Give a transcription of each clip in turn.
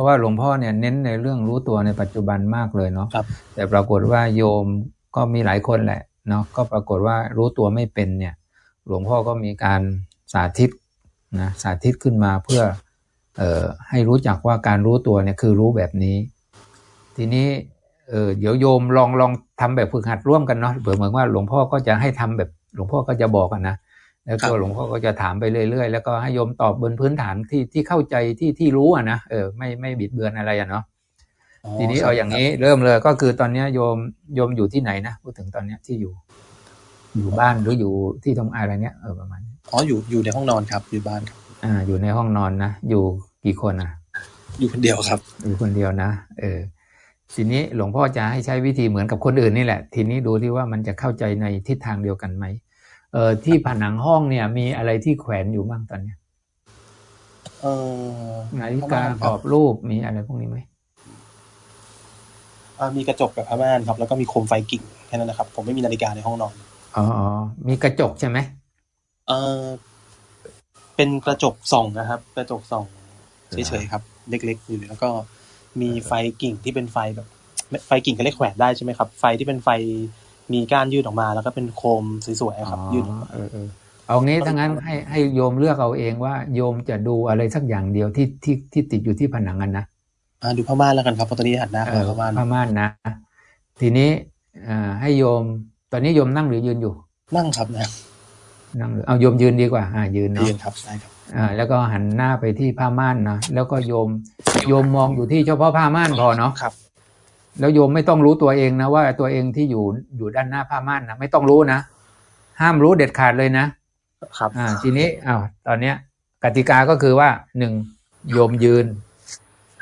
ราะว่าหลวงพ่อเนี่ยเน้นในเรื่องรู้ตัวในปัจจุบันมากเลยเนาะครับแต่ปรากฏว่าโยมก็มีหลายคนแหละเนาะก็ปรากฏว่ารู้ตัวไม่เป็นเนี่ย หลวงพ่อก็มีการสาธิตนะสาธิตขึ้นมาเพื่อเอ่อให้รู้จักว่าการรู้ตัวเนี่ยคือรู้แบบนี้ ทีนี้เออเดี๋ยวโยมลองลองทำแบบฝึกหัดร่วมกันเนาะเผื่อเหมือนว่าหลวงพ่อก็จะให้ทำแบบหลวงพ่อก็จะบอกกันนะ แล้วครัก็บหลวงพ่อก็จะถามไปเรื่อยๆ แล้วก็ให้โยมตอบบนพื้นฐานที่ที่เข้าใจที่ที่รู้อะนะเออไม่ไม่บิดเบือนอะไรอะเนาะทีนี้เอาอย่างนี้เริ่มเลยก็คือตอนเนี้ยโยมโยมอยู่ที่ไหนนะพูดถึงตอนเนี้ยที่อยู่ อยู่บ้านหรืออยู่ที่ทำอะไรเนี้ยเออประมาณนี้อ๋ออยู่อยู่ในห้องนอนครับอยู่บ้านครับอ่า อยู่ในห้องนอนนะอยู่กี่คนอะ อยู่คนเดียวครับ อยู่คนเดียวนะเออทีนี้หลวงพ่อจะให้ใช้วิธีเหมือนกับคนอื่นนี่แหละ ทีนี้ดูที่ว่ามันจะเข้าใจในทิศทางเดียวกันไหม เออที่ผนังห้องเนี่ย มีอะไรที่แขวนอยู่บ้างตอนเนี้ยเออนาฬิกาผ้ม่นกครรัอบรูปมีอะไรพวกนี้ไหมอ่ามีกระจกกับผ้าม่านครับ แล้วก็มีโคมไฟกิ่งแค่นั้นนะครับ ผมไม่มีนาฬิกาในห้องนอนอ๋ออ๋อมีกระจกใช่ไหมเออเป็นกระจกส่องนะครับ กระจกส่องเฉยๆครับ เล็กๆอยู่แล้วก็มีไฟกิ่งที่เป็นไฟแบบ ไฟกิ่งก็เรียกแขวนได้ใช่ไหมครับ ไฟที่เป็นไฟ มีก้านยื่นออกมา แล้วก็เป็นโคมสวยๆครับยื่นออกมาเออเออเอางี้ถ้างั้นให้ให้โยมเลือกเอาเองว่าโยมจะดูอะไรสักอย่างเดียวที่ที่ที่ติดอยู่ที่ผนังกันนะอ่าดูผ้าม่านแล้วกันครับเพราะตอนนี้หันหน้าเอเข้าอผ้าม่านผ้าม่านนะ ทีนี้อ่าให้โยม ตอนนี้โยมนั่งหรือยืนอยู่ นั่งครับนะนั่งหรือเอาโยมยืนดีกว่าอ่ายืนเนาะยืนครับได้ครับอ่าแล้วก็หันหน้าไปที่ผ้าม่านนะแล้วก็โยมโยมมองอยู่ที่เฉพาะผ้าม่านพอเนาะครับ แล้วโยมไม่ต้องรู้ตัวเองนะว่าตัวเองที่อยู่อยู่ด้านหน้าผ้าม่านนะไม่ต้องรู้นะ ห้ามรู้เด็ดขาดเลยนะครับอ่าทีนี้อ้าวตอนเนี้ย กติกาก็คือว่าหนึ่งโยมยืน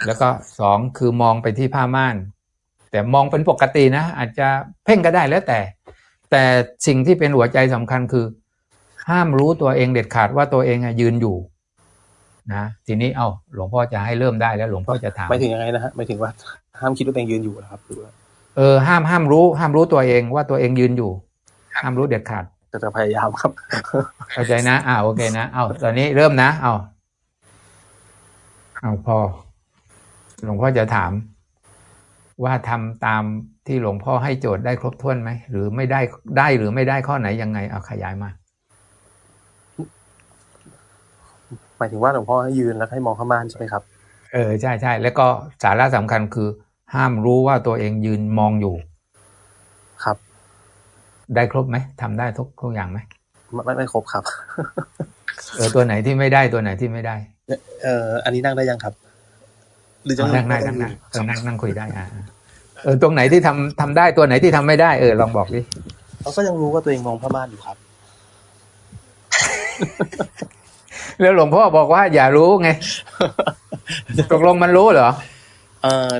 แล้วก็สองคือมองไปที่ผ้าม่าน แต่มองเป็นปกตินะ อาจจะเพ่งก็ได้แล้วแต่ แต่สิ่งที่เป็นหัวใจสำคัญคือ ห้ามรู้ตัวเองเด็ดขาดว่าตัวเองอะยืนอยู่ นะทีนี้เอาหลวงพ่อจะให้เริ่มได้แล้วหลวงพ่อจะถามไม่ถึงยังไงนะฮะไม่ถึงว่าห้ามคิดว่าตัวเองยืนอยู่นะครับหรือว่าเออห้ามห้ามรู้ ห้ามรู้ตัวเองว่าตัวเองยืนอยู่ ห้ามรู้เด็ดขาดจะจะพยายามครับเข้าใจนะอ่าโอเคนะเอาตอนนี้เริ่มนะเอาเอาพอ หลวงพ่อจะถาม ว่าทำตามที่หลวงพ่อให้โจทย์ได้ครบถ้วนไหมหรือไม่ได้ได้หรือไม่ได้ข้อไหนยังไงเอาขยายมา หมายถึงว่าหลวงพ่อให้ยืนแล้วให้มองข้าม่านใช่ไหมครับ เออใช่ใช่แล้วก็สาระสำคัญคือ ห้ามรู้ว่าตัวเองยืนมองอยู่ ครับ ได้ครบไหมทำได้ทุกทุกอย่างไหมไม่ไม่ไม่ครบครับ เออตัวไหนที่ไม่ได้ตัวไหนที่ไม่ได้ เอ่ออันนี้นั่งได้ยังครับ หรือจะเอานั่งได้นั่งได้เออนั่งนั่งคุยได้อ่าอ่าเออตรงไหนที่ทำทำได้ตัวไหนที่ทำไม่ได้เออลองบอกดิเขาก็ยังรู้ว่าตัวเองมองผ้าม่านอยู่ครับ แล้วหลวงพ่อบอกว่าอย่ารู้ไงตกลงมันรู้เหรอเอ่อ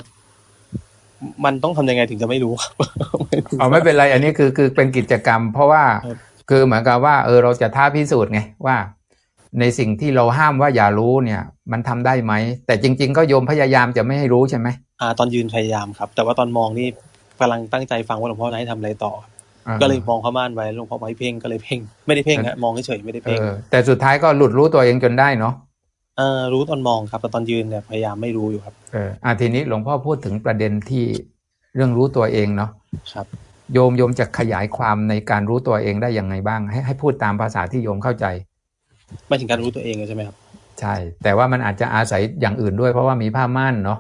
มันต้องทำยังไงถึงจะไม่รู้ครับเอาไม่เป็นไร อันนี้คือคือเป็นกิจกรรม เพราะว่าครับคือเหมือนกับว่า เออเราจะท้าพิสูจน์ไงว่า ในสิ่งที่เราห้ามว่าอย่ารู้เนี่ย มันทำได้ไหมแต่จริง ๆ ก็โยมพยายามจะไม่ให้รู้ใช่ไหมอ่า ตอนยืนพยายามครับ แต่ว่าตอนมองนี่กำลังตั้งใจฟังว่าหลวงพ่อจะให้ทำอะไรต่ออ่า ก็เลยมองผ้าม่านไว้หลวงพ่อบอกให้เพ่งก็เลยเพ่งไม่ได้เพ่งฮะมองเฉยๆไม่ได้เอเพ่งอแต่สุดท้ายก็หลุดรู้ตัวเองจนได้เนาะเออรู้ตอนมองครับแต่ตอนยืนเนี่ยพยายามไม่รู้อยู่ครับเอออะทีนี้หลวงพ่อพูดถึงประเด็นที่เรื่องรู้ตัวเองเนาะครับ โยมโยมจะขยายความในการรู้ตัวเองได้ยังไงบ้าง ให้ให้พูดตามภาษาที่โยมเข้าใจไม่ถึงการรู้ตัวเองเลยใช่ไหมครับใช่ แต่ว่ามันอาจจะอาศัยอย่างอื่นด้วย เพราะว่ามีผ้าม่านเนาะ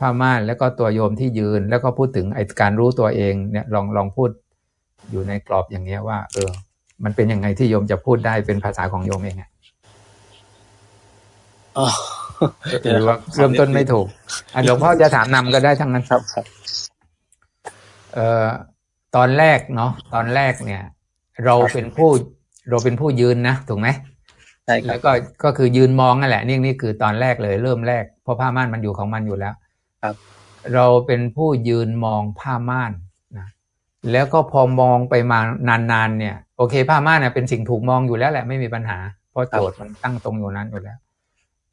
ผ้าม่านแล้วก็ตัวโยมที่ยืน แล้วก็พูดถึงไอ้การรู้ตัวเองเนี่ยลองลองพูด อยู่ในกรอบอย่างเนี้ยว่า เออ มันเป็นยังไงที่โยมจะพูดได้เป็นภาษาของโยมเองอะอ๋อหรือว่าเริ่มต้นไม่ถูกอะหลวงพ่อจะถามนำก็ได้ทั้งนั้นครับครับ เอ่อตอนแรกเนาะตอนแรกเนี่ย เราเป็นผู้เราเป็นผู้ยืนนะถูกไหมใช่ครัแล้บวก็ก็คือยืนมองนั่นแหละนี่นี่คือตอนแรกเลย เริ่มแรกเพราะผ้าม่านมันอยู่ของมันอยู่แล้ว ครับ เราเป็นผู้ยืนมองผ้าม่านนะ แล้วก็พอมองไปมานานๆเนี่ย โอเคผ้าม่านเนี่ยเป็นสิ่งถูกมองอยู่แล้วแหละไม่มีปัญหา เพราะโจทย์มันตั้งตรงอยู่นั้นอยู่แล้ว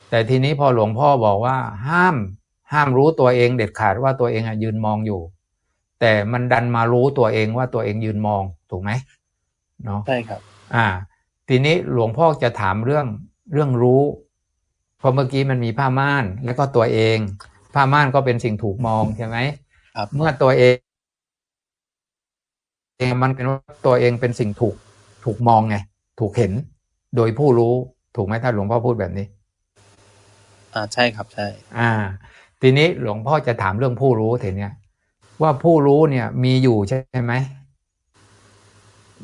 แต่ทีนี้พอหลวงพ่อบอกว่า ห้ามห้ามรู้ตัวเองเด็ดขาดว่าตัวเองอะยืนมองอยู่ แต่มันดันมารู้ตัวเองว่าตัวเองยืนมองถูกไหมเนาะใช่ครับ อ่า ทีนี้หลวงพ่อจะถามเรื่องเรื่องรู้เพราะเมื่อกี้มันมีผ้าม่านแล้วก็ตัวเอง ผ้าม่านก็เป็นสิ่งถูกมองใช่ไหมครับเมื่อตัวเอง เองมันเป็นว่าตัวเองเป็นสิ่งถูกถูกมองไงถูกเห็น โดยผู้รู้ถูกไหมถ้าหลวงพ่อพูดแบบนี้ อ่าใช่ครับใช่ อ่า ทีนี้หลวงพ่อจะถามเรื่องผู้รู้เถอะเนี่ยว่าผู้รู้เนี่ยมีอยู่ใช่ไหม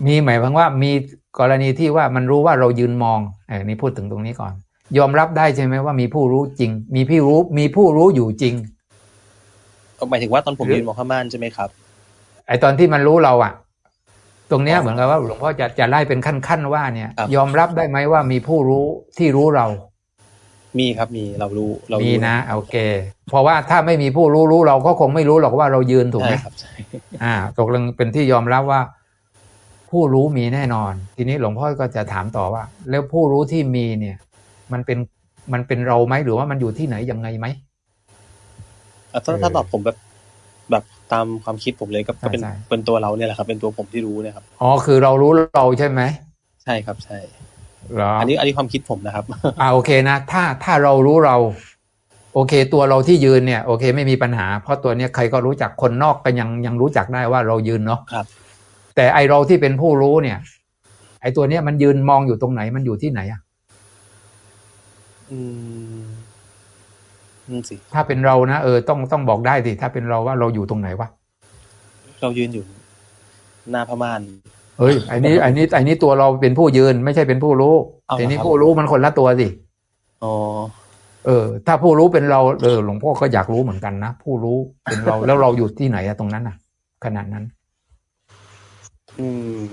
มีหมายความว่ามีกรณีที่ว่ามันรู้ว่าเรายืนมองเออนี่พูดถึงตรงนี้ก่อน ยอมรับได้ใช่ไหมว่ามีผู้รู้จริง มีพี่รู้มีผู้รู้อยู่จริงหมายถึงว่าตอนผมหรือยืนมองข้ามม่านใช่ไหมครับ ไอตอนที่มันรู้เราอะตรงเนี้ยอ๋อเหมือนกับว่าหลวงพ่อจะจะไล่เป็นขั้นๆว่าเนี่ยครับยอมรับได้ไหมว่ามีผู้รู้ที่รู้เรา มีครับมีเรารู้เรามีรู้นะโอเค เพราะว่าถ้าไม่มีผู้รู้รู้เราก็คงไม่รู้หรอกว่าเรายืนถูกไหมใช่ครับใช่อ่าตกลงเป็นที่ยอมรับว่า ผู้รู้มีแน่นอน ทีนี้หลวงพ่อก็จะถามต่อว่า แล้วผู้รู้ที่มีเนี่ย มันเป็นมันเป็นเราไหมหรือว่ามันอยู่ที่ไหนยังไงไหมอะถ้าเออถ้าตอบผมแบบ แบบตามความคิดผมเลยก็ก็เป็นใช่เป็นตัวเราเนี่ยแหละครับ เป็นตัวผมที่รู้เนี่ยครับอ๋อคือเรารู้เราใช่ไหมใช่ครับใช่เหรออันนี้อันนี้ความคิดผมนะครับอ่าโอเคนะ ถ้าถ้าเรารู้เรา โอเค ตัวเราที่ยืนเนี่ยโอเค ไม่มีปัญหา เพราะตัวเนี้ยใครก็รู้จักคนนอกก็ยังยังรู้จักได้ว่าเรายืนเนาะครับ แต่ไอเราที่เป็นผู้รู้เนี่ย ไอตัวเนี้ยมันยืนมองอยู่ตรงไหนมันอยู่ที่ไหนอะอืมนั่นสิ ถ้าเป็นเรานะเออต้องต้องบอกได้สิถ้าเป็นเราว่าเราอยู่ตรงไหนวะเรายืนอยู่ หน้าพม่านเฮ้ยไอนี้ไอนี้ไอนี้ตัวเราเป็นผู้ยืนไม่ใช่เป็นผู้รู้เอาเหรอทีนี้ครับผู้รู้มันคนละตัวสิอ๋อเออ ถ้าผู้รู้เป็นเราเออหลวงพ่อก็อยากรู้เหมือนกันนะผู้รู้เป็นเราแล้วเราอยู่ที่ไหนอะตรงนั้นอะขนาดนั้น อืม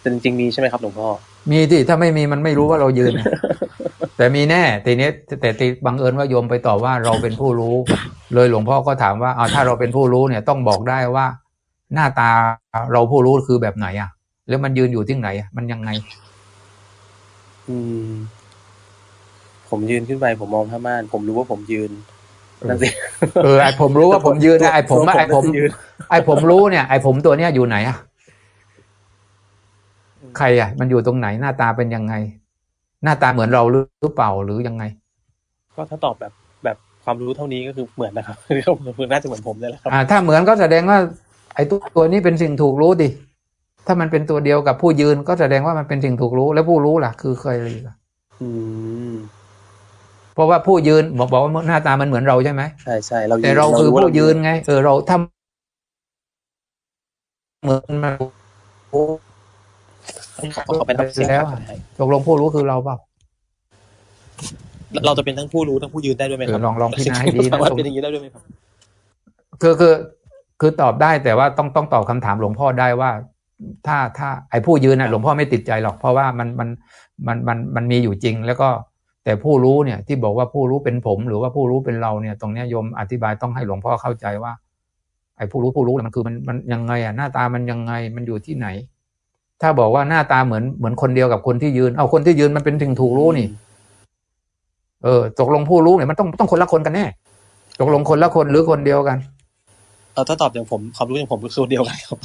แต่จริงๆมีใช่ไหมครับหลวงพ่อมีที่ถ้าไม่มีมันไม่รู้ว่าเรายืนนะ แต่มีแน่ทีนี้แต่ตีบังเอิญว่าโยมไปตอบว่าเราเป็นผู้รู้ เลยหลวงพ่อก็ถามว่าเอาถ้าเราเป็นผู้รู้เนี่ยต้องบอกได้ว่า หน้าตาเราผู้รู้คือแบบไหนอะ แล้วมันยืนอยู่ที่ไหนอะมันยังไง อืม ผมยืนขึ้นไปผมมองพม่าน ผมรู้ว่าผมยืนนั่นสิเออไอผมรู้ว่าผมยืนนะไอผมอะไอผมตัวยืนไอผมรู้เนี่ยไอผมตัวเนี้ยอยู่ไหนอะใครอะ มันอยู่ตรงไหนหน้าตาเป็นยังไง หน้าตาเหมือนเราหรือหรือเปล่าหรือยังไง ก็ถ้าตอบแบบแบบความรู้เท่านี้ก็คือเหมือนนะครับคือน่าจะเหมือนผมนี่แหละครับอ่าถ้าเหมือนก็แสดงว่า ไอ้ตัวตัวนี้เป็นสิ่งถูกรู้ดิถ้ามันเป็นตัวเดียวกับผู้ยืนก็แสดงว่ามันเป็นสิ่งถูกรู้แล้วผู้รู้ล่ะ คือใครล่ะอืมเพราะว่าผู้ยืนบอกบอกว่าหน้าตามันเหมือนเราใช่ไหมใช่ใช่เรายืนแต่เราคือว่ผู้เายืนไง เออเราทำเหมือนมัน ขอขอเป็นรับเสียงแล้วครับตกลงผู้รู้คือเราเปล่า เราจะเป็นทั้งผู้รู้ทั้งผู้ยืนได้ด้วยไหมครัเออลองลองพิจารณาให้ดีนะสามารถเป็นอย่างนี้ได้ด้วยไหมครับคือคือคือตอบได้แต่ว่าต้องต้องตอบคำถามหลวงพ่อได้ว่า ถ้าถ้าไอ้ผู้ยืนน่ะหลวงพ่อไม่ติดใจหรอกเพราะว่ามันมันมันมันมันมีอยู่จริง แล้วก็แต่ผู้รู้เนี่ย ที่บอกว่าผู้รู้เป็นผม หรือว่าผู้รู้เป็นเราเนี่ย ตรงเนี้ยโยมอธิบายต้องให้หลวงพ่อเข้าใจว่า ไอ้ผู้รู้ผู้รู้เนี่ยมันคือมันมันยังไงอะหน้าตามันยังไงมันอยู่ที่ไหน ถ้าบอกว่าหน้าตาเหมือนเหมือนคนเดียวกับคนที่ยืน เอาคนที่ยืนมันเป็นถึงถูกรู้นี่ เออตกลงผู้รู้เนี่ยมันต้องต้องคนละคนกันแน่ตกลงคนละคนหรือคนเดียวกัน เออถ้าตอบอย่างผมความรู้อย่างผมก็คือคนเดียวกันครับ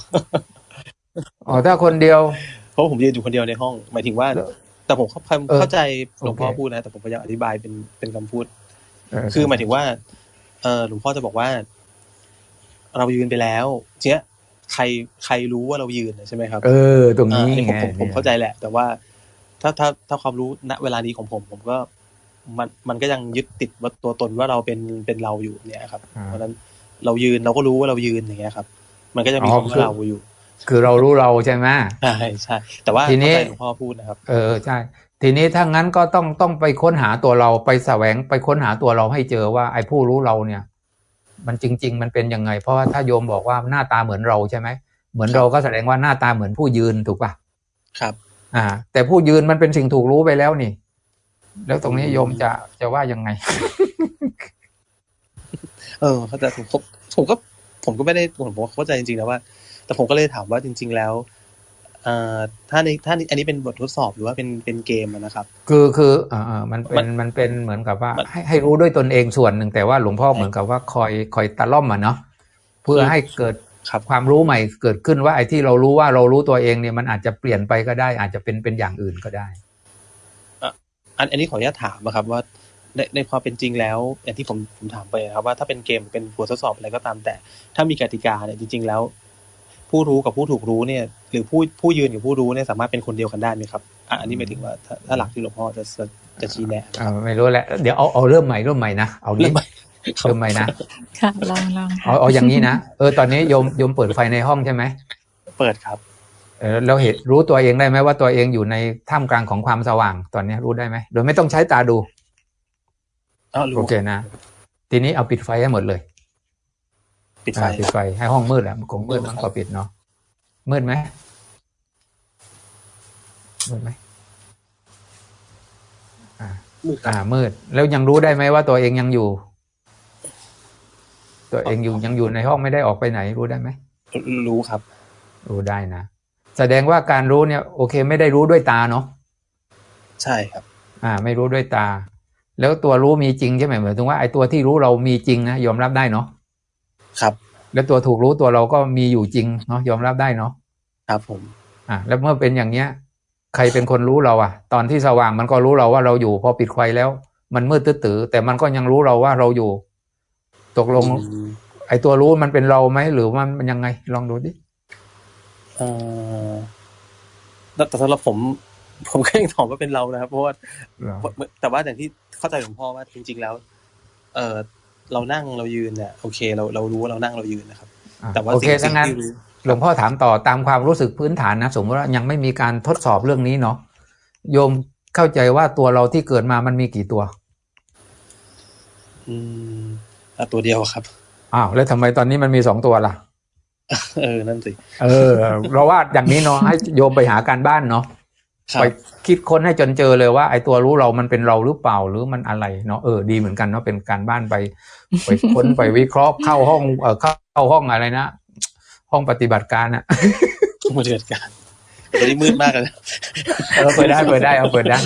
อ๋อถ้าคนเดียวเพราะผมยืนอยู่คนเดียวในห้อง หมายถึงว่าแล้วแต่ผมเข้าเออเข้าใจหลวงพ่อโอเคพูดนะ แต่ผมพยายามอธิบายเป็นเป็นคำพูดเออคือหมายถึงว่า เออหลวงพ่อจะบอกว่า เรายืนไปแล้วเจ๊ย ใครใครรู้ว่าเรายืนใช่ไหมครับ เออ ตรงอ่านี้อันนี้ผมไงผมผมเข้าใจแหละ แต่ว่าถ้าถ้าถ้าความรู้ณเวลานี้ของผม ผมก็ มันมันก็ยังยึดติดว่าตัวตนว่าเราเป็นเป็นเราอยู่เนี่ยครับอ่าเพราะฉะนั้นเรายืนเราก็รู้ว่าเรายืนอย่างเงี้ยครับ มันก็จะมีอ๋อคำคือว่าเราอยู่ คือเรารู้เราใช่ไหมใช่ใช่แต่ว่าทีนี้เข้าใจหลวงพ่อพูดนะครับ เออใช่ทีนี้ถ้างั้นก็ต้องต้องไปค้นหาตัวเราไปแสวงไปค้นหาตัวเราให้เจอว่าไอ้ผู้รู้เราเนี่ย มันจริง ๆ มันเป็นยังไง เพราะว่าถ้าโยมบอกว่าหน้าตาเหมือนเราใช่ไหมเหมือนเราก็แสดงว่าหน้าตาเหมือนผู้ยืนถูกป่ะครับ อ่า แต่ผู้ยืนมันเป็นสิ่งถูกรู้ไปแล้วนี่ แล้วตรงนี้โยมจะจะว่ายังไง เออเข้าใจผมผมผมก็ ผมก็ไม่ได้ผมผมเข้าใจจริงๆนะว่า แต่ผมก็เลยถามว่าจริง ๆ แล้วเอ่อ ถ้าในถ้าอันนี้เป็นบททดสอบหรือว่าเป็นเป็นเกมอะนะครับ คือคือเออเออมันเป็มันนมันเป็นเหมือนกับว่ามันให้ให้รู้ด้วยตนเองส่วนหนึ่งแต่ว่าหลวงพ่อเหมือนกับว่าคอยคอยตะล่อมอะเนาะเพื่อให้เกิดครับความรู้ใหม่เกิดขึ้นว่าไอ้ที่เรารู้ว่าเรารู้ตัวเองเนี่ยมันอาจจะเปลี่ยนไปก็ได้ อาจจะเป็นเป็นอย่างอื่นก็ได้อันอันนี้ขออนุญาตถามนะครับว่าในในความเป็นจริงแล้ว อย่างที่ผมผมถามไปนะครับว่าถ้าเป็นเกมเป็นบททดสอบอะไรก็ตามแต่ ถ้ามีกติกาเนี่ยจริง ๆ แล้ว ผู้รู้กับผู้ถูกรู้เนี่ย หรือผู้ผู้ยืนกับผู้รู้เนี่ยสามารถเป็นคนเดียวกันได้ไหมครับอะอันนี้หมายถึงว่าถ้าถ้าหลักที่หลวงพ่อจะจะจะชี้แนะนะอ่าครับไม่รู้แหละเดี๋ยวเอาเอาเริ่มใหม่เริ่มใหม่นะเอานี้เริ่มใหม่เริ่มใหม่นะค่ะลองลองเอาค่ะเอาอย่างนี้นะเออตอนนี้โยมโยมเปิดไฟในห้องใช่ไหมเปิดครับเออเราเห็นรู้ตัวเองได้ไหมว่าตัวเองอยู่ในท่ามกลางของความสว่างตอนนี้รู้ได้ไหมโดยไม่ต้องใช้ตาดูอ้าวรู้โอเคนะ ทีนี้เอาปิดไฟให้หมดเลย ปิดไฟอ่าปิดไฟให้ห้องมืดอะมันคงมืดมันก็ปิดเนาะมืดไหมมืดไหมอ่ามืดคอ่ารับมืด แล้วยังรู้ได้ไหมว่าตัวเองยังอยู่ ตัวเองอยู่ยังอยู่ในห้องไม่ได้ออกไปไหน รู้ได้ไหมรู้ครับ รู้ได้นะแสดงว่าการรู้เนี่ย โอเค ไม่ได้รู้ด้วยตาเนาะใช่ครับ อ่า ไม่รู้ด้วยตา แล้วตัวรู้มีจริงใช่ไหมเหมือนถึงว่าไอ้ตัวที่รู้เรามีจริงนะยอมรับได้เนาะ ครับ แล้วตัวถูกรู้ตัวเราก็มีอยู่จริงเนาะยอมรับได้เนาะครับผม อะแล้วเมื่อเป็นอย่างเนี้ย ใครเป็นคนรู้เราอะ ตอนที่สว่างมันก็รู้เราว่าเราอยู่ พอปิดไฟแล้ว มันมืดตื้อๆแต่มันก็ยังรู้เราว่าเราอยู่ ตกลงอืมไอ้ตัวรู้มันเป็นเราไหมหรือมันมันยังไง ลองดูดิเอ่อแต่แต่สำหรับผม ผมก็ยังตอบว่าเป็นเรานะครับเพราะว่าแต่ว่าอย่างที่เข้าใจหลวงพ่อว่าจริง ๆ แล้ว เออ เรานั่งเรายืนเนี่ยโอเค เราเรารู้ว่าเรานั่งเรายืนนะครับอะแต่ว่าโอเคสิ่งถ้างั้นที่รู้หลวงพ่อถามต่อตามความรู้สึกพื้นฐานนะสมมติว่ายังไม่มีการทดสอบเรื่องนี้เนาะโยมเข้าใจว่าตัวเราที่เกิดมามันมีกี่ตัว อืมอะตัวเดียวครับอ้าวแล้วทำไมตอนนี้มันมีสองตัวล่ะ เออนั่นสิเออ เราว่าอย่างนี้เนาะให้โยมไปหาการบ้านเนาะครับ ไปคิดค้นให้จนเจอเลยว่าไอ้ตัวรู้เรามันเป็นเราหรือเปล่าหรือมันอะไรเนาะเออดีเหมือนกันเนาะเป็นการบ้านไปไปค้นไปวิเคราะห์เข้าห้องเออเข้าเข้าห้องอะไรนะห้องปฏิบัติการอะมาเดือดการตอนนี้มืดมากเลยนะเออเปิดได้เปิดได้เอาเปิดได้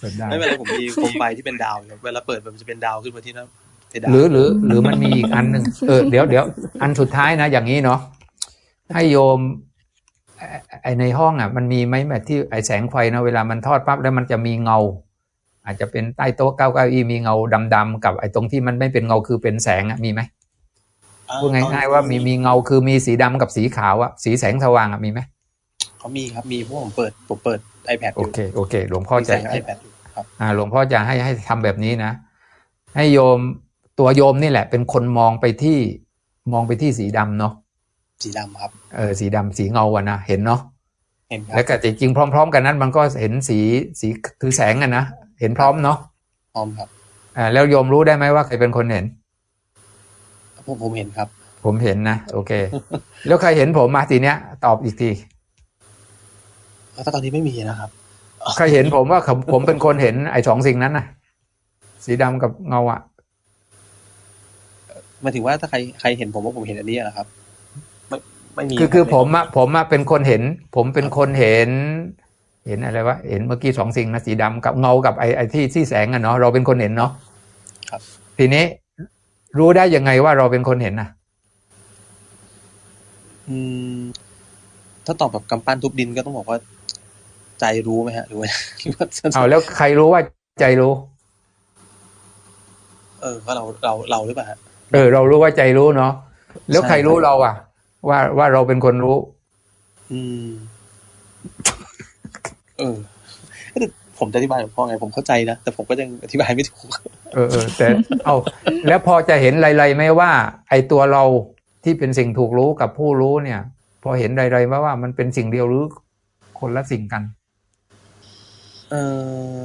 เปิดได้ไม่เป็นไรผมมีโคมไฟที่เป็นดาวอยู่เวลาเปิดมันจะเป็นดาวขึ้นมาที่หน้าเพดานหรือหรือ หรือมันมีอีกอันหนึ่งเออเดี๋ยวเดี๋ยวอันสุดท้ายนะ อย่างนี้เนาะให้โยม ไอ้ไอในห้องอะมันมีไหมแบบที่ไอแสงไฟนะเวลามันทอดปั๊บแล้วมันจะมีเงา อาจจะเป็นใต้โต๊ะเก้าเก้าอี้มีเงาดำๆกับไอตรงที่มันไม่เป็นเงาคือเป็นแสงอะมีไหมพูดง่ายๆว่ามีมีเงาคือมีสีดำกับสีขาวอะสีแสงสว่างอะมีไหมเขามีครับมีเพราะผมเปิดผมเปิด iPad อโอยู่เคโอเคหลวงพ่อมีแสจะง iPad อยู่ครับอ่าหลวงพ่อจะให้ให้ทำแบบนี้นะ ให้โยมตัวโยมนี่แหละ เป็นคนมองไปที่มองไปที่สีดำเนาะ สีดำครับเออสีดำสีเงาอะนะเห็นเนาะเห็นครัแล้วก็จริงๆพร้อม ๆ กันนั้นมันก็เห็นสีสีคือแสงอะนะเห็นพร้อมเนาะพร้อมครับอ่าแล้วโยมรู้ได้ไหมว่าใครเป็นคนเห็นผมผมเห็นครับ ผมเห็นนะโอเค แล้วใครเห็นผมมาทีเนี้ยตอบอีกทีแล้วตอนนี้ไม่มีนะครับใครเห็นผมว่าผมผมเป็นคนเห็นไอ้สองสิ่งนั้นนะสีดำกับเงาอะหมายถึงว่าถ้าใครใครเห็นผมว่าผมเห็นอันนี้นะครับ ไม่ไม่มีคือคือรับผมอะผมอะเป็นคนเห็น ผมเป็นคนเห็น เห็นอะไรวะเห็นเมื่อกี้สองสิ่งนะสีดำกับเงากับไอ้ไอ้ที่ที่แสงอะเนาะเราเป็นคนเห็นเนาะครับ ทีนี้รู้ได้ยังไงว่าเราเป็นคนเห็นนะอืม ถ้าตอบแบบกำปั้นทุบดินก็ต้องบอกว่า ใจรู้ไหมฮะหรือว่าหรือว่าเอาแล้วใครรู้ว่าใจรู้ เออก็เราเราเราหรือเปล่าฮะเออ เรารู้ว่าใจรู้เนาะแล้วใช่ใครรู้เราอะ ว่าว่าเราเป็นคนรู้ อืม เออแต่ผมจะอธิบายกับพ่อไงผมเข้าใจนะแต่ผมก็ยังอธิบายไม่ถูกเออเออแต่เอาแล้วพอจะเห็นไรๆไหมว่า ไอ้ตัวเราที่เป็นสิ่งถูกรู้กับผู้รู้เนี่ย พอเห็นไรๆว่าว่ามันเป็นสิ่งเดียวหรือคนละสิ่งกัน เออ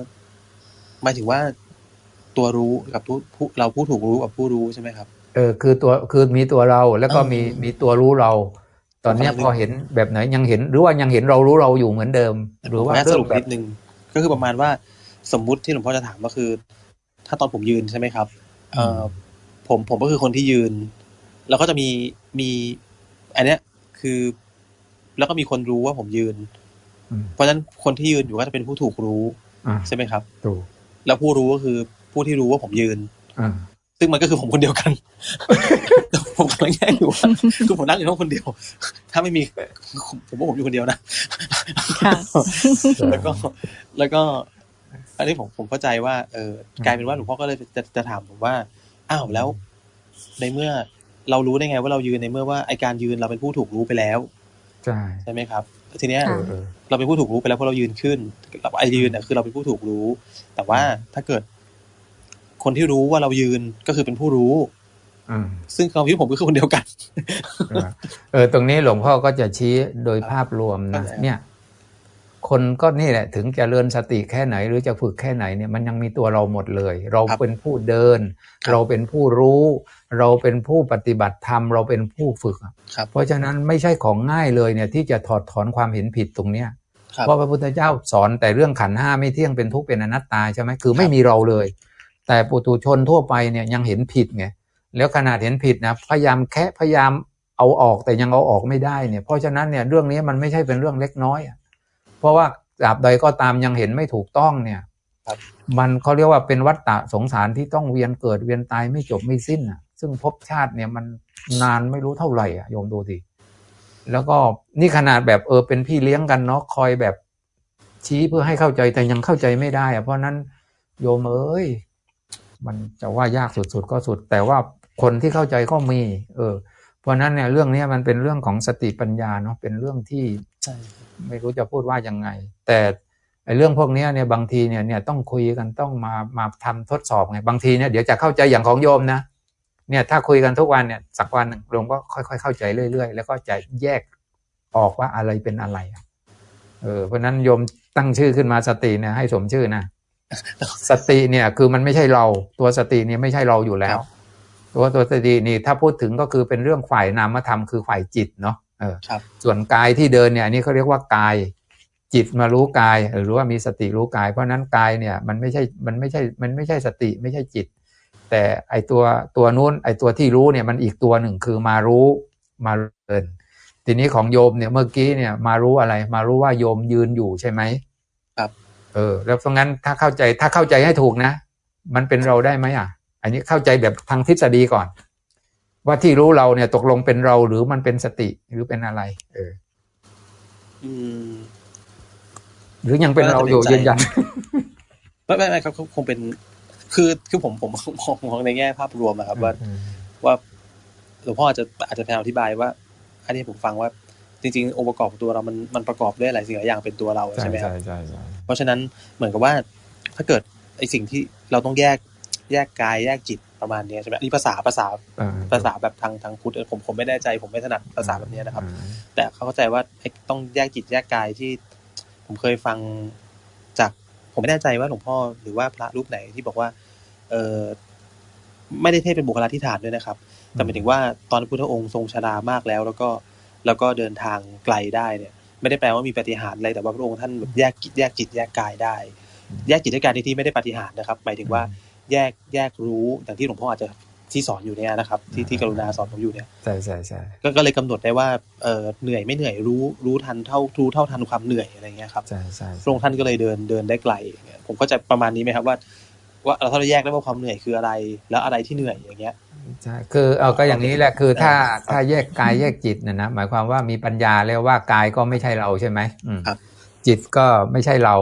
หมายถึงว่าตัวรู้กับผู้ผู้เราผู้ถูกรู้กับผู้รู้ใช่ไหมครับ เออคือตัวคือมีตัวเราแล้วก็เออมีมีตัวรู้เรา ตอนเนี้ยผมพกำลัองเห็นแบบไหนยังเห็นหรือว่ายังเห็นเรารู้เราอยู่เหมือนเดิม หรือว่าผมให้สเริ่มรุปแบนิบดนึงก็คือประมาณว่าสมมุติที่หลวงพ่อจะถามก็คือ ถ้าตอนผมยืนใช่ไหมครับ เอ่อผมผมก็คือคนที่ยืน แล้วก็จะมีมีอันเนี้ยคือ แล้วก็มีคนรู้ว่าผมยืนอืมเพราะฉะนั้นคนที่ยืนอยู่ก็จะเป็นผู้ถูกรู้อ่าใช่ไหมครับถูกแล้วผู้รู้ก็คือผู้ที่รู้ว่าผมยืนอ่า ซึ่งมันก็คือผมคนเดียวกันผมกำลังแยกอยู่ว่าคือผมนั่งอยู่ห้องคนเดียว ถ้าไม่มีผมว่าผมอยู่คนเดียวนะค่ะแล้วก็แล้วก็ อันนี้ผมผมเข้าใจว่าเออกลายเป็นว่าหลวงพ่อก็เลยจะจะถามผมว่า อ้าวแล้ว ในเมื่อเรารู้ได้ไงว่าเรายืนในเมื่อว่าไอการยืนเราเป็นผู้ถูกรู้ไปแล้วใช่ใช่ไหมครับทีเนี้ยเอค่ะอเออเราเป็นผู้ถูกรู้ไปแล้วเพราะเรายืนขึ้นเราไอยืนเนี่ยคือเราเป็นผู้ถูกรู้ แต่ว่าถ้าเกิด คนที่รู้ว่าเรายืนก็คือเป็นผู้รู้อืมซึ่งความคิดผมก็คือคนเดียวกันเออเออ ตรงนี้หลวงพ่อก็จะชี้โดยภาพรวมนะครับเนี่ย คนก็นี่แหละ ถึงจะเริญสติแค่ไหน หรือจะฝึกแค่ไหนเนี่ยมันยังมีตัวเราหมดเลย เราเป็นผู้เดิน เราเป็นผู้รู้ เราเป็นผู้ปฏิบัติธรรมเราเป็นผู้ฝึกอะครับเพราะฉะนั้นไม่ใช่ของง่ายเลยเนี่ย ที่จะถอดถอนความเห็นผิดตรงเนี้ยครับเพราะพระพุทธเจ้าสอนแต่เรื่องขันธ์ห้าไม่เที่ยงเป็นทุกข์เป็นอนัตตาใช่ไหมคือไม่มีเราเลย แต่ปุถุชนทั่วไปเนี่ยยังเห็นผิดไงแล้วขนาดเห็นผิดนะพยายามแค่พยายามเอาออกแต่ยังเอาออกไม่ได้เนี่ยเพราะฉะนั้นเนี่ยเรื่องนี้มันไม่ใช่เป็นเรื่องเล็กน้อย เพราะว่าตราบใดก็ตามยังเห็นไม่ถูกต้องเนี่ยมันเขาเรียกว่าเป็นวัฏฏะสงสารที่ต้องเวียนเกิดเวียนตายไม่จบไม่สิ้นอะ ซึ่งภพชาติเนี่ยมันนานไม่รู้เท่าไหร่อะโยมดูสิแล้วก็นี่ขนาดแบบเออเป็นพี่เลี้ยงกันเนาะคอยแบบชี้เพื่อให้เข้าใจแต่ยังเข้าใจไม่ได้อะเพราะนั้นโยมเอ้ย มันจะว่ายากสุดๆก็สุด แต่ว่าคนที่เข้าใจก็มี เออ เพราะนั้นเนี่ยเรื่องนี้มันเป็นเรื่องของสติปัญญาเนาะเป็นเรื่องที่ใช่ไม่รู้จะพูดว่ายังไง แต่ไอ้เรื่องพวกนี้เนี่ยบางทีเนี่ยเนี่ยต้องคุยกันต้องมามาทำทดสอบไงบางทีเนี่ยเดี๋ยวจะเข้าใจอย่างของโยมนะเนี่ยถ้าคุยกันทุกวันเนี่ยสักวันหนึ่งโยมก็ค่อยๆเข้าใจเรื่อย ๆ แล้วก็จะแยกออกว่าอะไรเป็นอะไรเออเพราะฉะนั้นโยมตั้งชื่อขึ้นมาสติเนี่ยให้สมชื่อนะ สติเนี่ยคือมันไม่ใช่เราตัวสติเนี่ยไม่ใช่เราอยู่แล้ว ตัวตัวสตินี่ถ้าพูดถึงก็คือเป็นเรื่องฝ่ายนามธรรมคือฝ่ายจิตเนาะเออครับส่วนกายที่เดินเนี่ยอันนี้เขาเรียกว่ากาย จิตมารู้กายหรือว่ามีสติรู้กาย เพราะฉะนั้นกายเนี่ยมันไม่ใช่มันไม่ใช่มันไม่ใช่สติไม่ใช่จิต แต่ไอตัวตัวนู้นไอตัวที่รู้เนี่ยมันอีกตัวหนึ่งคือมารู้มาเดินทีนี้ของโยมเนี่ยเมื่อกี้เนี่ยมารู้อะไร มารู้ว่าโยมยืนอยู่ใช่ไหมครับ เออ แล้วเพราะงั้นถ้าเข้าใจถ้าเข้าใจให้ถูกนะ มันเป็นเราได้ไหมอะ อันนี้เข้าใจแบบทางทฤษฎีก่อน ว่าที่รู้เราเนี่ยตกลงเป็นเราหรือมันเป็นสติหรือเป็นอะไร เอออืมหรือยังเป็นเราอยู่เออแต่ยืนยันไม่ไม่ไม่ครับคงเป็น คือคือผมผมมองมองในแง่ภาพรวมอะครับ ว่า ว่าหลวงพ่ออาจจะอาจจะพยายามอธิบายว่าอันนี้ผมฟังว่าจริงๆองค์ประกอบของตัวเรามันมันประกอบด้วยหลายสิ่งหลายอย่างเป็นตัวเราใช่ใช่ไหมครับใช่ใช่ใช่ เพราะฉะนั้นเหมือนกับว่าถ้าเกิดไอสิ่งที่เราต้องแยกแยกกายแยกจิตประมาณเนี้ยใช่ไหมอันนี่ภาษาภาษาเออภาษาแบบทางทางพุทธผมผมไม่แน่ใจ ผมไม่ถนัดภาษาแบบเนี้ยนะครับอืมแต่เขาเข้าใจว่าไอ้ต้องแยกจิตแยกกายที่ผมเคยฟังจากผมไม่แน่ใจว่าหลวงพ่อหรือว่าพระรูปไหนที่บอกว่า เออไม่ได้เทศเป็นบุคลาธิฐานด้วยนะครับ แต่หมายถึงว่าตอนพระพุทธองค์ทรงชรามากแล้ว แล้วก็แล้วก็เดินทางไกลได้เนี่ย ไม่ได้แปลว่ามีปาฏิหารย์อะไรแต่ว่าพระองค์ท่านแบบแยกจิตแยกจิตแยกกายได้ แยกจิตแยกกายในที่ไม่ได้ปาฏิหารย์นะครับหมายถึงว่าแยกแยกรู้อย่างที่หลวงพ่ออาจจะที่สอนอยู่เนี่ยนะครับ ที่ที่กรุณาสอนผมอยู่เนี่ยใช่ใช่ใช่ก็ก็เลยกำหนดได้ว่าเออเหนื่อยไม่เหนื่อยรู้รู้ทันเท่ารู้เท่าทันความเหนื่อยอะไรเงี้ยครับใช่ใช่พระองค์ท่านก็เลยเดินเดินได้ไกลอย่างเงี้ยผมก็จะประมาณนี้ไหมครับว่า ว่าเราถ้าเราแยกได้ว่าความเหนื่อยคืออะไร แล้วอะไรที่เหนื่อยอย่างเงี้ย ใช่คือเอาก็อย่างนี้แหละคือถ้าถ้าแยกกายแยกจิตเนี่ยนะหมายความว่ามีปัญญาแล้วว่ากายก็ไม่ใช่เราใช่ไหมอืมครับจิตก็ไม่ใช่เรา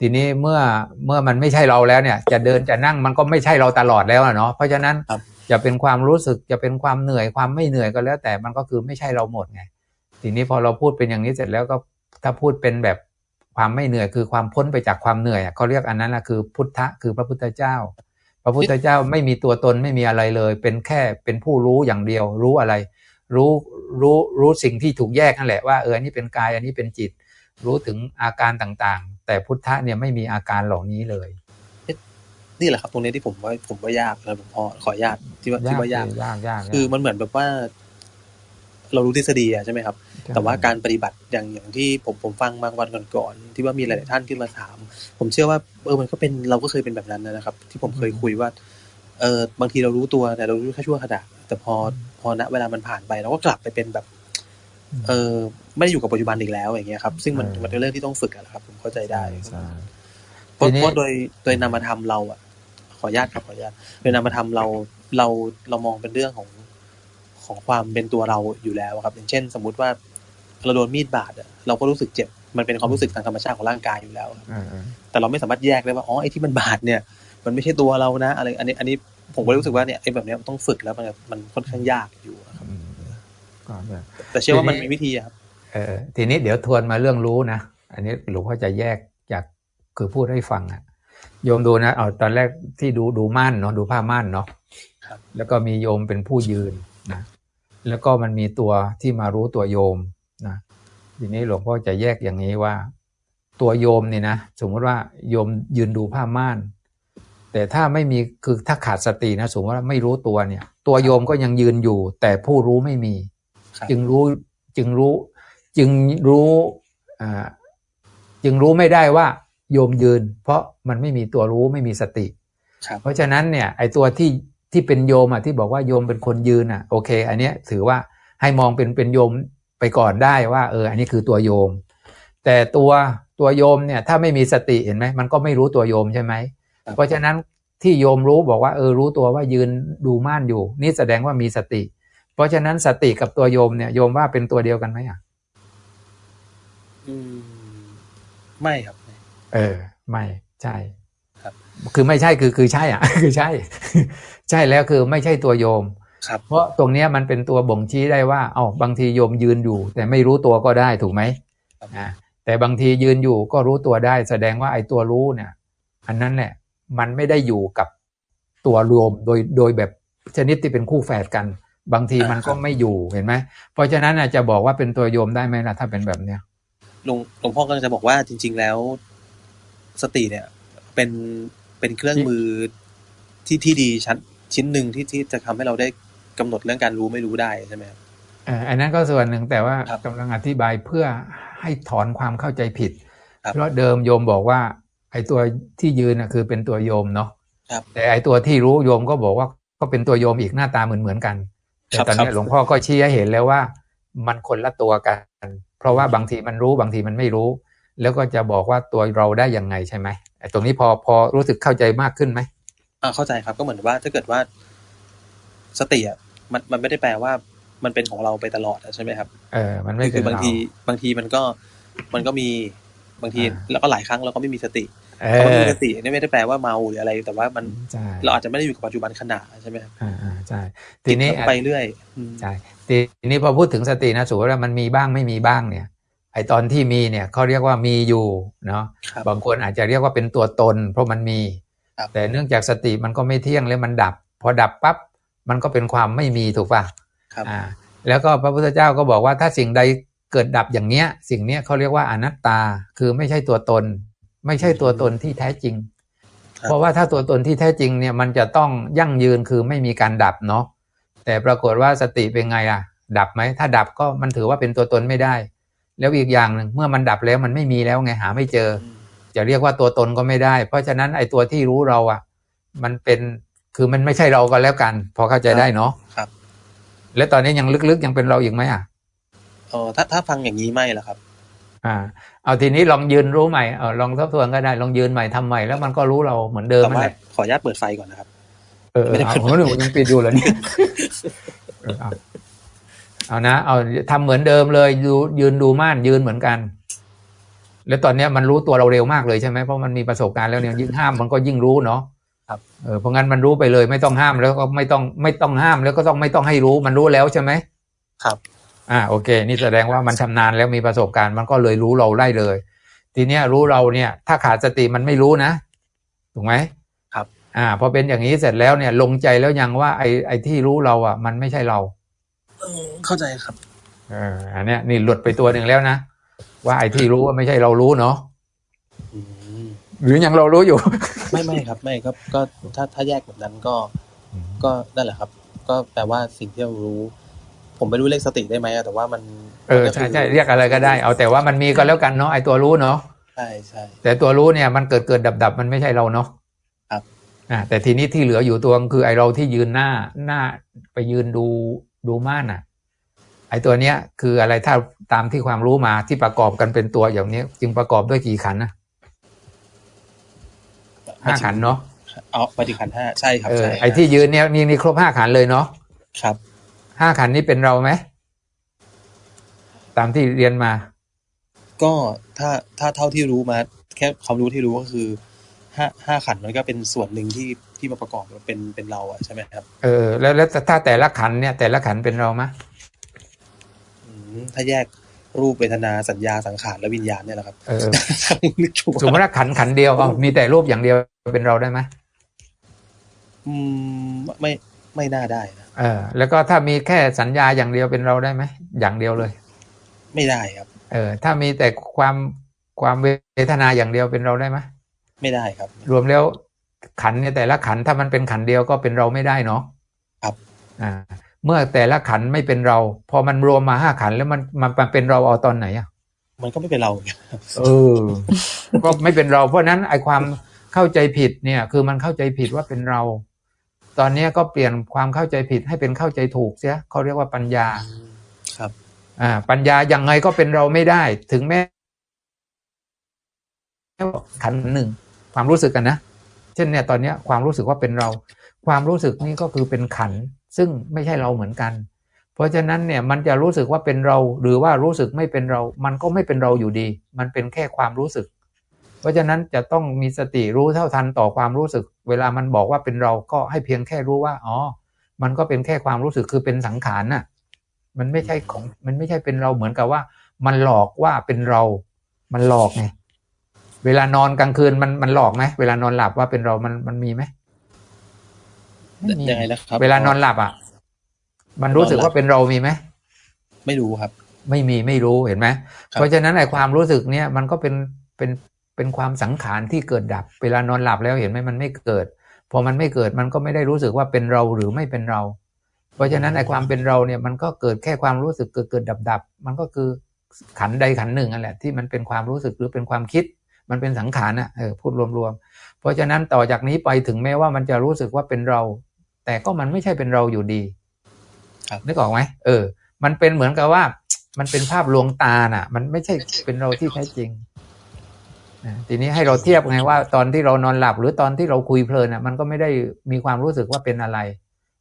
ทีนี้เมื่อเมื่อมันไม่ใช่เราแล้วเนี่ย จะเดินจะนั่งมันก็ไม่ใช่เราตลอดแล้วอะเนาะเพราะฉะนั้นครับจะเป็นความรู้สึกจะเป็นความเหนื่อยความไม่เหนื่อยก็แล้ว แต่มันก็คือไม่ใช่เราหมดไงทีนี้พอเราพูดเป็นอย่างนี้เสร็จแล้วก็ถ้าพูดเป็นแบบความไม่เหนื่อยคือความพ้นไปจากความเหนื่อยอะเขาเรียกอันนั้นแหละคือพุทธะคือพระพุทธเจ้า พระพุทธเจ้าไม่มีตัวตนไม่มีอะไรเลย เป็นแค่เป็นผู้รู้อย่างเดียว รู้อะไร รู้รู้รู้สิ่งที่ถูกแยกนั่นแหละว่าเอออันนี้เป็นกายอันนี้เป็นจิต รู้ถึงอาการต่างๆ แต่พุทธะเนี่ยไม่มีอาการเหล่านี้เลยนี่แหละครับตรงนี้ที่ผมว่าผมว่ายากนะหลวงพ่อขออนุญาตที่ว่าที่ว่ายากยากยากคือมันเหมือนแบบว่า เรารู้ทฤษฎีอะใช่ไหมครับ แต่ว่าการปฏิบัติอย่างอย่างที่ผมผมฟังบางวันก่อนๆที่ว่ามีหลายๆท่านขึ้นมาถาม ผมเชื่อว่าเออมันก็เป็นเราก็เคยเป็นแบบนั้นนะครับ ที่ผมเคยคุยว่าเออบางทีเรารู้ตัวแต่เรารู้แค่ชั่วขณะแต่พอพอณเวลามันผ่านไปเราก็กลับไปเป็นแบบ เออไม่ได้อยู่กับปัจจุบันอีกแล้วอย่างเงี้ยครับ ซึ่งมันมันเป็นเรื่องที่ต้องฝึกอะนะครับ ผมเข้าใจได้ใช่เพราะทีนี้เพราะโดยโดยนามธรรมเราอะขออนุญาตครับขออนุญาตโดยนามธรรมเราเราเรามองเป็นเรื่องของ ของความเป็นตัวเราอยู่แล้วอะครับ อย่างเช่น สมมุติว่าเราโดนมีดบาดอะเราก็รู้สึกเจ็บมันเป็นความรู้สึกทางธรรมชาติของร่างกายอยู่แล้วครับเออเออแต่เราไม่สามารถแยกได้ว่าอ๋อไอ้ที่มันบาดเนี่ย มันไม่ใช่ตัวเรานะอะไรอันนี้อันนี้ผมก็รู้สึกว่าเนี่ยไอ้แบบเนี้ยมันต้องฝึกแล้วมันมันค่อนข้างยากอยู่ครับอืมก็แบบแต่เชื่อว่ามันทีนี้มีวิธีอะครับเออทีนี้เดี๋ยวทวนมาเรื่องรู้นะอันนี้หลวงพ่อจะแยกจากคือพูดให้ฟังอะโยมดูนะเอาตอนแรกที่ดูดูม่านเนาะดูผ้าม่านเนาะครับแล้วก็มีโยมเป็นผู้ยืนนะ แล้วก็มันมีตัวที่มารู้ตัวโยมนะทีนี้หลวงพ่อจะแยกอย่างนี้ว่า ตัวโยมนี่นะสมมติว่าโยมยืนดูผ้าม่าน แต่ถ้าไม่มีคือถ้าขาดสตินะสมมติว่าไม่รู้ตัวเนี่ย ตัวโยมก็ยังยืนอยู่ แต่ผู้รู้ไม่มีครับจึงรู้จึงรู้ จึงรู้อ่าจึงรู้ไม่ได้ว่าโยมยืน เพราะมันไม่มีตัวรู้ไม่มีสติครับเพราะฉะนั้นเนี่ยไอตัวที่ ที่เป็นโยมอะที่บอกว่าโยมเป็นคนยืนอะโอเค อันเนี้ยถือว่าให้มองเป็นเป็นโยมไปก่อนได้ว่า เออ อันนี้คือตัวโยม แต่ตัวตัวโยมเนี่ยถ้าไม่มีสติเห็นไหมมันก็ไม่รู้ตัวโยมใช่ไหมครับเพราะฉะนั้นที่โยมรู้บอกว่าเออรู้ตัวว่ายืนดูม่านอยู่ นี่แสดงว่ามีสติ เพราะฉะนั้นสติกับตัวโยมเนี่ยโยมว่าเป็นตัวเดียวกันไหมอะอืมไม่ครับ เออ ไม่ใช่ครับ คือไม่ใช่คือคือใช่อะ คือใช่ ใช่แล้วคือไม่ใช่ตัวโยมครับเพราะตรงเนี้ยมันเป็นตัวบ่งชี้ได้ว่า เอ้าบางทีโยมยืนอยู่ แต่ไม่รู้ตัวก็ได้ถูกไหมครับอ่าแต่บางทียืนอยู่ก็รู้ตัวได้ แสดงว่าไอ้ตัวรู้เนี่ย อันนั้นเนี่ยมันไม่ได้อยู่กับตัวรวมโดยโดยแบบชนิดที่เป็นคู่แฝดกัน บางทีมันก็ไม่อยู่เห็นไหมเพราะฉะนั้นน่ะจะบอกว่าเป็นตัวโยมได้ไหมล่ะถ้าเป็นแบบเนี้ยหลวงหลวงพ่อกำลังจะบอกว่าจริง ๆแล้ว สติเนี่ย เป็น เป็นเครื่องมือที่ที่ดีชั้นชิ้นหนึ่งที่ที่จะทำให้เราได้กำหนดเรื่องการรู้ไม่รู้ได้ใช่ไหมครับเอ่ออันนั้นก็ส่วนหนึ่งแต่ว่าครับกำลังอธิบายเพื่อให้ถอนความเข้าใจผิดครับเพราะเดิมโยมบอกว่า ไอ้ตัวที่ยืนน่ะคือเป็นตัวโยมเนาะครับแต่ไอ้ตัวที่รู้โยมก็บอกว่าก็เป็นตัวโยมอีกหน้าตาเหมือนเหมือนๆกันแต่ครับตอนนี้ครับหลวงพ่อก็ชี้ให้เห็นแล้วว่า มันคนละตัวกัน เพราะว่าบางทีมันรู้บางทีมันไม่รู้ แล้วก็จะบอกว่าตัวเราได้ยังไงใช่ไหมไอ้ ตรงนี้พอพอรู้สึกเข้าใจมากขึ้นไหมอ่าเข้าใจครับก็เหมือนว่าถ้าเกิดว่าสติอะมันมันไม่ได้แปลว่ามันเป็นของเราไปตลอดอะใช่ไหมครับ เออ มันไม่คืเป็อนบางเราทีบางทีมันก็มันก็มีบางทีอ่าแล้วก็หลายครั้งเราก็ไม่มีสติเอคำว่าอไม่มีสตินี่ไม่ได้แปลว่าเมาหรืออะไร แต่ว่ามันใช่เราอาจจะไม่ได้อยู่กับปัจจุบันขณะใช่ไหมครับอ่าอ่าใช่ทีนี้จิตก็ไปเรื่อยอืมใช่ทีนี้พอพูดถึงสตินะสมมติว่ามันมีบ้างไม่มีบ้างเนี่ย ไอตอนที่มีเนี่ยเขาเรียกว่ามีอยู่เนาะครับบางคนอาจจะเรียกว่าเป็นตัวตน เพราะมันมีครับแต่เนื่องจากสติมันก็ไม่เที่ยงแล้วมันดับ พอดับปั๊บมันก็เป็นความไม่มีถูกป่ะครับอ่าแล้วก็พระพุทธเจ้าก็บอกว่าถ้าสิ่งใดเกิดดับอย่างเนี้ย สิ่งเนี้ยเขาเรียกว่าอนัตตาคือไม่ใช่ตัวตน ไม่ใช่ตัวตนที่แท้จริงครับเพราะว่าถ้าตัวตนที่แท้จริงเนี่ยมันจะต้องยั่งยืนคือไม่มีการดับเนาะแต่ปรากฏว่าสติเป็นไงอะดับไหมถ้าดับก็มันถือว่าเป็นตัวตนไม่ได้ แล้วอีกอย่างหนึ่งเมื่อมันดับแล้วมันไม่มีแล้วไงหาไม่เจออืมจะเรียกว่าตัวตนก็ไม่ได้ เพราะฉะนั้นไอ้ตัวที่รู้เราอะมันเป็นคือมันไม่ใช่เราก็แล้วกัน พอเข้าใจได้เนาะครับ แล้วตอนนี้ยังลึกๆยังเป็นเราอีกไหมอะเออถ้าถ้าฟังอย่างนี้ไม่ละครับ อ่า เอาทีนี้ลองยืนรู้ใหม่เออลองทบทวนก็ได้ลองยืนใหม่ทำใหม่แล้วมันก็รู้เราเหมือนเดิมแต่นั่นว่าแหละขออนุญาตเปิดไฟก่อนนะครับเออเออเอาผมนึกว่ายังปิดอยู่เหรอเนี่ย เออเอาเอานะ เอาทำเหมือนเดิมเลยดูยืนดูม่านยืนเหมือนกัน แล้วตอนเนี้ยมันรู้ตัวเราเร็วมากเลยใช่ไหมเพราะมันมีประสบการณ์แล้วเนี่ยยิ่งห้ามมันก็ยิ่งรู้เนาะครับเออเพราะงั้นมันรู้ไปเลย ไม่ต้องห้ามแล้วก็ไม่ต้องไม่ต้องห้ามแล้วก็ต้องไม่ต้องให้รู้มันรู้แล้วใช่ไหมครับ อ่าโอเค นี่แสดงว่ามันชำนาญแล้วมีประสบการณ์มันก็เลยรู้เราได้เลย ทีเนี้ยรู้เราเนี่ย ถ้าขาดสติมันไม่รู้นะถูกไหมครับ อ่าพอเป็นอย่างนี้เสร็จแล้วเนี่ยลงใจแล้วยังว่าไอ้ไอ้ที่รู้เราอะ มันไม่ใช่เรา เออเข้าใจครับเอออันเนี้ยนี่หลุดไปตัวหนึ่งแล้วนะ ว่าไอ้ที่รู้ว่าไม่ใช่เรารู้เนาะอืมหรือยังเรารู้อยู่ ไม่ไม่ครับ ไม่ก็ก็ถ้าถ้าแยกแบบนั้นก็ ก็นั่นแหละครับ ก็แปลว่าสิ่งที่เรารู้ ผมไม่รู้เลขสติได้ไหมอะแต่ว่ามัน เออใช่ใช่เรียกอะไรก็ได้ เอาแต่ว่ามันมีก็แล้วกันเนาะไอ้ตัวรู้เนาะใช่ใช่แต่ตัวรู้เนี่ยมันเกิดเกิดดับดับมันไม่ใช่เราเนาะครับอ่าแต่ทีนี้ที่เหลืออยู่ตัวคือไอเราที่ยืนหน้าหน้าไปยืนดู ดูม่านอะ ไอตัวเนี้ย คืออะไรถ้าตามที่ความรู้มาที่ประกอบกันเป็นตัวอย่างนี้ จึงประกอบด้วยกี่ขันธ์นะห้าขันธ์เนาะเอาไปถึงขันธ์ห้าใช่ครับเออใช่ไอที่ยืนเนี่ยมีมีครบห้าขันธ์เลยเนาะครับห้าขันธ์นี้เป็นเราไหมตามที่เรียนมา ก็ถ้าถ้าเท่าที่รู้มา แค่ความรู้ที่รู้ก็คือ ห้าห้าขันธ์มันก็เป็นส่วนหนึ่งที่ที่มาประกอบเป็นเป็นเราอะใช่ไหมครับ เออ แล้วแล้วถ้าแต่ละขันธ์เนี่ย แต่ละขันธ์เป็นเราไหมอืมถ้าแยกรูปเวทนาสัญญาสังขารและวิญญาณเนี่ยแหละครับเออนึกถูกสมมติว่าขันธ์ขันธ์เดียวเอามีแต่รูปอย่างเดียวเป็นเราได้ไหมอืมไม่ไม่น่าได้นะเออ แล้วก็ถ้ามีแค่สัญญาอย่างเดียวเป็นเราได้ไหมอย่างเดียวเลย ไม่ได้ครับ เออ ถ้ามีแต่ความความเวทนาอย่างเดียวเป็นเราได้ไหม ไม่ได้ครับ รวมแล้วขันธ์เนี่ยแต่ละขันธ์ถ้ามันเป็นขันธ์เดียวก็เป็นเราไม่ได้เนาะครับอ่าเมื่อแต่ละขันธ์ไม่เป็นเรา พอมันรวมมาห้าขันธ์แล้วมันมันมันเป็นเราเอาตอนไหนอะมันก็ไม่เป็นเราเหมือนกันเออก็ไม่เป็นเรา เพราะฉะนั้นไอความเข้าใจผิดเนี่ย คือมันเข้าใจผิดว่าเป็นเรา ตอนเนี้ยก็เปลี่ยนความเข้าใจผิดให้เป็นเข้าใจถูกเสียเขาเรียกว่าปัญญาครับ อ่า ปัญญายังไงก็เป็นเราไม่ได้ ถึงแม้ขันธ์หนึ่ง ความรู้สึกกันนะ เช่นเนี่ยตอนนี้ความรู้สึกว่าเป็นเรา ความรู้สึกนี่ก็คือเป็นขัน ซึ่งไม่ใช่เราเหมือนกัน เพราะฉะนั้นเนี่ยมันจะรู้สึกว่าเป็นเรา หรือว่ารู้สึกไม่เป็นเรา มันก็ไม่เป็นเราอยู่ดี มันเป็นแค่ความรู้สึก เพราะฉะนั้นจะต้องมีสติรู้เท่าทันต่อความรู้สึก เวลามันบอกว่าเป็นเราก็ให้เพียงแค่รู้ว่าอ๋อ มันก็เป็นแค่ความรู้สึกคือเป็นสังขารน่ะมันไม่ใช่ของมันไม่ใช่เป็นเราเหมือนกับว่า มันหลอกว่าเป็นเรา มันหลอกไง เวลานอนกลางคืนมันมันหลอกไหมเวลานอนหลับว่าเป็นเรามันมันมีไหมไม่มียังไงนะครับเวลานอนหลับอะ มันรู้สึกว่าเป็นเรามีไหมไม่รู้ครับ ไม่มีไม่รู้เห็นไหมครับเพราะฉะนั้นไอ้ความรู้สึกเนี่ยมันก็เป็นเป็นเป็นความสังขารที่เกิดดับ เวลานอนหลับแล้วเห็นไหมมันไม่เกิดพอมันไม่เกิดมันก็ไม่ได้รู้สึกว่าเป็นเราหรือไม่เป็นเรา เพราะฉะนั้นไอ้ความเป็นเราเนี่ยมันก็เกิดแค่ความรู้สึกเกิดเกิดดับดับมันก็คือขันธ์ใดขันธ์หนึ่งนั่นแหละที่มันเป็นความรู้สึกหรือเป็นความคิด มันเป็นสังขารน่ะเออพูดรวมๆ เพราะฉะนั้นต่อจากนี้ไปถึงแม้ว่ามันจะรู้สึกว่าเป็นเรา แต่ก็มันไม่ใช่เป็นเราอยู่ดีครับนึกออกไหมเออ มันเป็นเหมือนกับว่า มันเป็นภาพลวงตาน่ะ มันไม่ใช่เป็นเราที่แท้จริงอ่าทีนี้ให้เราเทียบไงว่าตอนที่เรานอนหลับหรือตอนที่เราคุยเพลินอะ มันก็ไม่ได้มีความรู้สึกว่าเป็นอะไร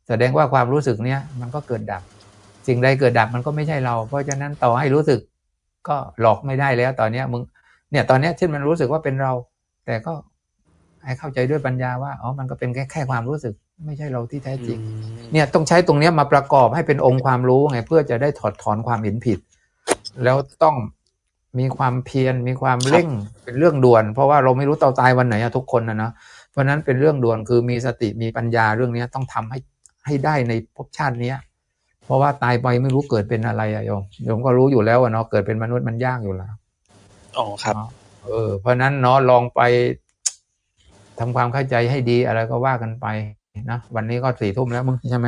แสดงว่าความรู้สึกเนี้ยมันก็เกิดดับ สิ่งใดเกิดดับมันก็ไม่ใช่เรา เพราะฉะนั้นต่อให้รู้สึก ก็หลอกไม่ได้แล้ว ตอนเนี้ยมึง เนี่ยตอนเนี้ยเช่นมันรู้สึกว่าเป็นเรา แต่ก็ให้เข้าใจด้วยปัญญาว่าอ๋อมันก็เป็นแค่แค่ความรู้สึก ไม่ใช่เราที่แท้จริง เนี่ยต้องใช้ตรงเนี้ยมาประกอบให้เป็นองค์ความรู้ไงเพื่อจะได้ถอดถอนความเห็นผิด แล้วต้องมีความเพียรมีความเร่งเป็นเรื่องด่วน เพราะว่าเราไม่รู้เตาตายวันไหนอะทุกคนนะเนาะเพราะฉะนั้นเป็นเรื่องด่วนคือมีสติมีปัญญาเรื่องเนี้ยต้องทำให้ให้ได้ในภพชาติเนี้ยเพราะว่าตายไปไม่รู้เกิดเป็นอะไรอะโยมโยมก็รู้อยู่แล้วอะเนาะเกิดเป็นมนุษย์มันยากอยู่แล้ว อ๋อครับ เออ เพราะฉะนั้นเนาะลองไปทำความเข้าใจให้ดีอะไรก็ว่ากันไปนะวันนี้ก็สี่ทุ่มแล้วมึงใช่ไหม